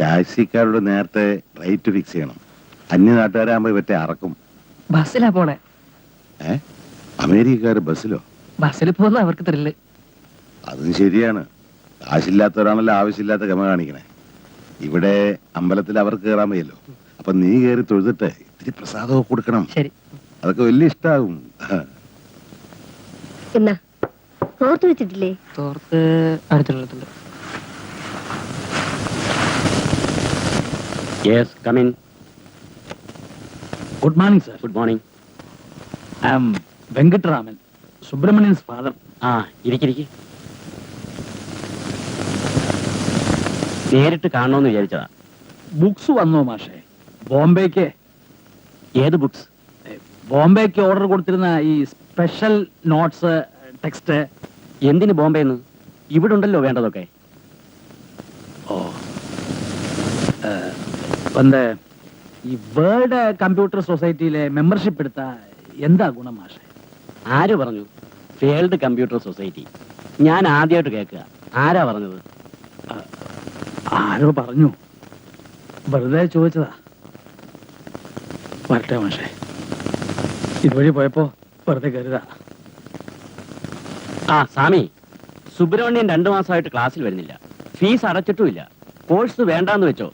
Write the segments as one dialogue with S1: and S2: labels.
S1: ടാക്സിക്കാരോട് നേരത്തെ rate fix ചെയ്യണം. അന്യനാട്ടുകാരാകുമ്പോ ഇവറ്റെ അറക്കും.
S2: ബസ്സിലാ പോണേ.
S1: ഏ? അമേരിക്കാർ ബസ്സിലോ?
S2: ബസ്സിൽ പോകുന്ന അവർക്ക് ത്രില്ല്
S1: അതും ശരിയാണ്. കാശില്ലാത്തവരാണല്ലോ ആവശ്യമില്ലാത്ത ഗമ കാണിക്കണേ. ഇവിടെ അമ്പലത്തിൽ അവർക്ക് കയറാൻ വയ്യല്ലോ. അപ്പൊ നീ കയറി തൊഴുതിട്ട് ഇത്തിരി പ്രസാദമൊക്കെ കൊടുക്കണം.
S2: ശരി.
S1: അതൊക്കെ വലിയ ഇഷ്ടാവും
S3: എന്നാ തോർത്ത് വെച്ചിട്ടില്ലേ?
S2: തോർത്ത് അടുത്തുള്ളതുണ്ട്
S4: yes come in
S5: good morning sir
S4: good morning
S5: I am Venkataraman Subramanian's father
S4: ആ ഇരിക്കിരിക്ക് നേരിട്ട് കാണണമെന്ന് വിചാരിച്ചതാ.
S5: ബുക്സ് വന്നോ മാഷേ? ബോംബെക്ക്
S4: ഏത് ബുക്സ്
S5: ബോംബെക്ക് ഓർഡർ കൊടുത്തിരുന്ന ഈ സ്പെഷ്യൽ നോട്ട്സ് ടെക്സ്റ്റ്
S4: എന്തിന് ബോംബെന്ന്? ഇവിടെ ഉണ്ടല്ലോ വേണ്ടതൊക്കെ
S5: ഓ ഏ, വന്ന് ഈ വേൾഡ് കമ്പ്യൂട്ടർ സൊസൈറ്റിയിലെ മെമ്പർഷിപ്പ് എടുത്ത എന്താ ഗുണം മാഷെ
S4: ആര് പറഞ്ഞു? World computer society. ഞാൻ ആദ്യമായിട്ട് കേൾക്കുക. ആരാ പറഞ്ഞത്?
S5: ആരോ പറഞ്ഞു. വെറുതെ ചോദിച്ചതാ. വരട്ടെ മാഷെ. ഇതുവഴി പോയപ്പോ വെറുതെ കരുതാ.
S4: ആ സ്വാമി. സുബ്രഹ്മണ്യൻ രണ്ടു മാസമായിട്ട് ക്ലാസ്സിൽ വരുന്നില്ല. ഫീസ് അടച്ചിട്ടുമില്ല. കോഴ്സ് വേണ്ടാന്ന് വെച്ചോ.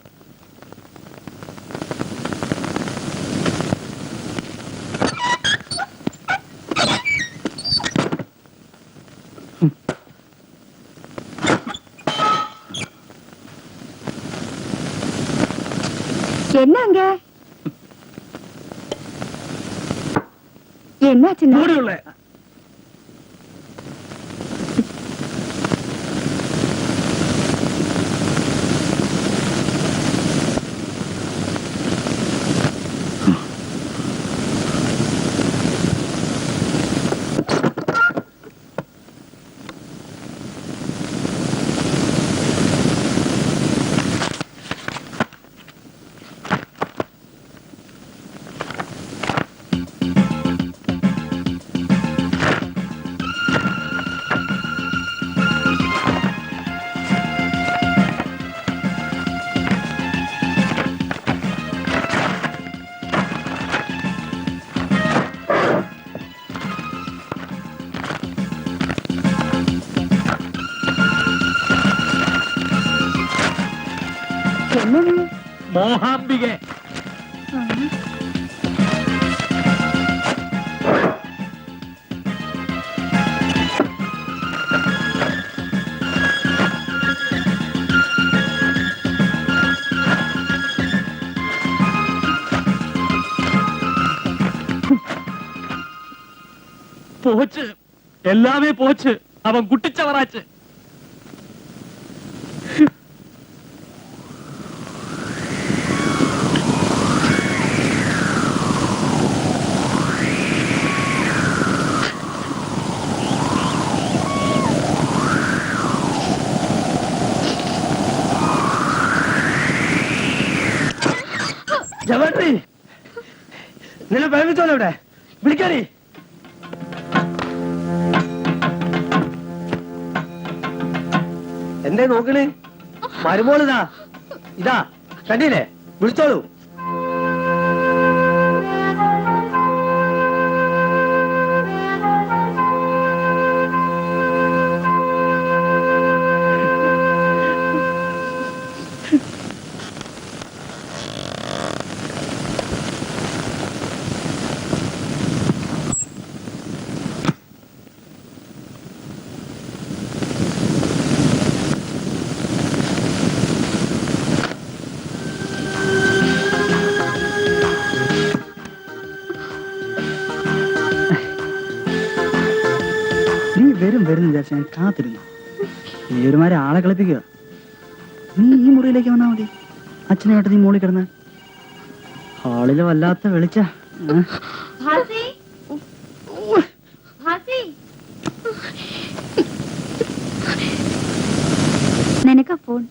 S3: என்னங்க? என்னாச்சுன்னா? എന്നത്
S5: മോഹാംബിക. പോച്ച്. എല്ലാവേ പോച്ച്. അവൻ കുട്ടിച്ചവറാച്ച്. ജവാട്രി നിന്നെ പ്രേമിച്ചോല്ലോ ഇവിടെ. വിളിക്കാനി എന്തേ നോക്കണേ? മരുമോളിതാ. ഇതാ കണ്ടില്ലേ? വിളിച്ചോളൂ.
S6: നീ വരും വിചാരിച്ചു ഞാൻ കാത്തിരുന്നു. നീ ആളെ കളിപ്പിക്കുക. നീ ഈ മുറിയിലേക്ക് വന്നാ മതി. അച്ഛനായിട്ട് നീ മോളിൽ കിടന്ന്. ഹാളിൽ വല്ലാത്ത വെളിച്ച
S3: നിനക്കാ ഫോൺ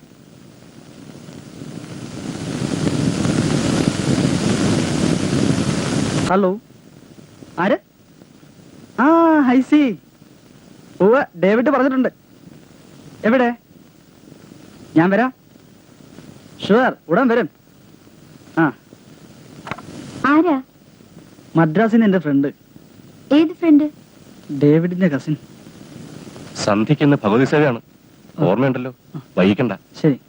S6: ഹലോ? ആര്? ആ ഹൈസി. ഓ ഡേവിഡ് പറഞ്ഞിട്ടുണ്ട്. എവിടെ? ഞാൻ വരാം. ഷുവർ ഉടൻ വരും. ആ.
S3: ആരാ?
S6: മദ്രാസിന് എന്റെ ഫ്രണ്ട്.
S3: ഏത് ഫ്രണ്ട്?
S6: ഡേവിഡിന്റെ കസിൻ.
S7: സന്ധ്യയ്ക്ക് ഇന്ന് ഭഗവതി സേവയാണ്. ഓർമ്മയുണ്ടല്ലോ? വൈകിക്കണ്ട.
S6: ശരി.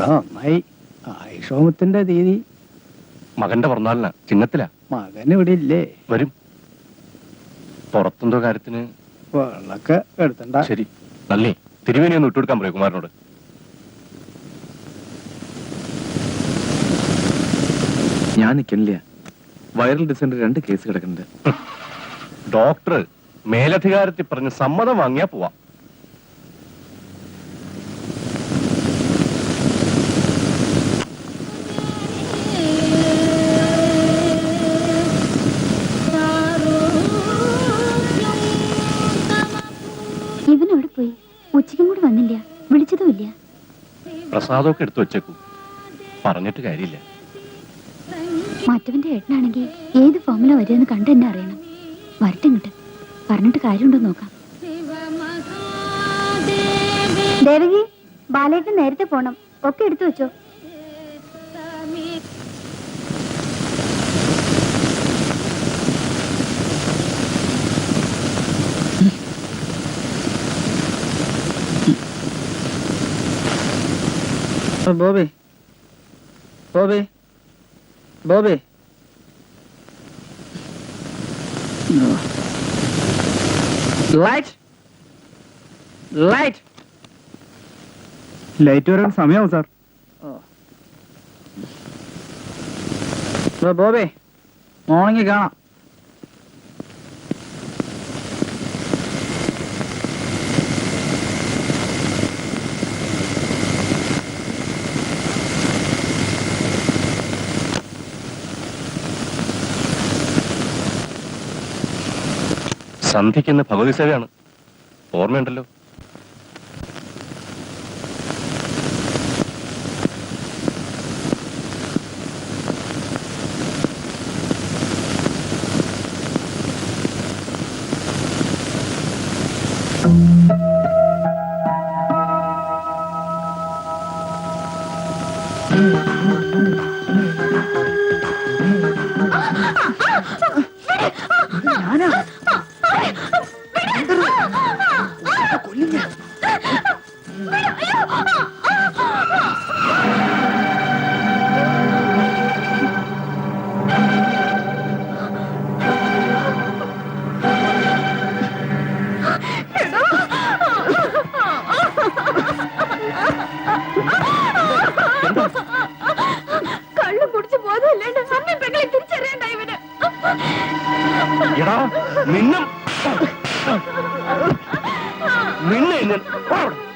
S8: ഒക്കെ നന്നായി ആയിഷോമത്തിന്റെ തീയതി.
S7: മകന്റെ പിറന്നാളിനാ ചിങ്ങത്തിലാ
S8: മകൻ ഇവിടെ ഇല്ലേ?
S7: വരും. പുറത്തെന്തോ കാര്യത്തിന്.
S8: വെള്ളൊക്കെ എടുത്തണ്ട.
S7: ശരി. നല്ലേ തിരുവേനി ഒന്ന് ഇട്ടുകൊടുക്കാൻ പറയൂ കുമാരനോട്.
S9: ഞാൻ നിൽക്കണില്ല. വൈറൽ ഡിസൈന്റെ രണ്ട് കേസ് കിടക്കുന്നുണ്ട്.
S7: ഡോക്ടർ മേലധികാരത്തിൽ പറഞ്ഞ് സമ്മതം വാങ്ങിയാ പോവാം. പ്രസാദമൊക്കെ എടുത്തു വെച്ചേക്കും. പറഞ്ഞിട്ട് കാര്യമില്ല.
S3: മറ്റവന്റെ ഏട്ടനാണെങ്കിൽ ഏത് ഫോമിലാ വരികയെന്ന് കണ്ട് തന്നെ അറിയണം. വരട്ടെ ഇങ്ങോട്ട്. പറഞ്ഞിട്ട് കാര്യമുണ്ടോ നോക്കാം. ദേവകി ബാലേട്ടൻ നേരത്തെ പോണം. ഒക്കെ എടുത്തു വെച്ചോ.
S6: Bobby. Bobby. Bobby. Light light
S8: light വരാൻ സമയമാവും സാർ
S6: ബോബി. മോർണിംഗ് കാണാം.
S7: സന്ധ്യയ്ക്ക് ഇന്ന് ഭഗവതി സേവയാണ്. ഓർമ്മയുണ്ടല്ലോ.
S3: കള്ളു കുടിച്ച് പോയതല്ലാണ്ട് അമ്മ പെങ്ങളെ തിരിച്ചറിയണ്ട ഇവന്.
S7: എടാ നിന്നും നിന്നെ ഞാൻ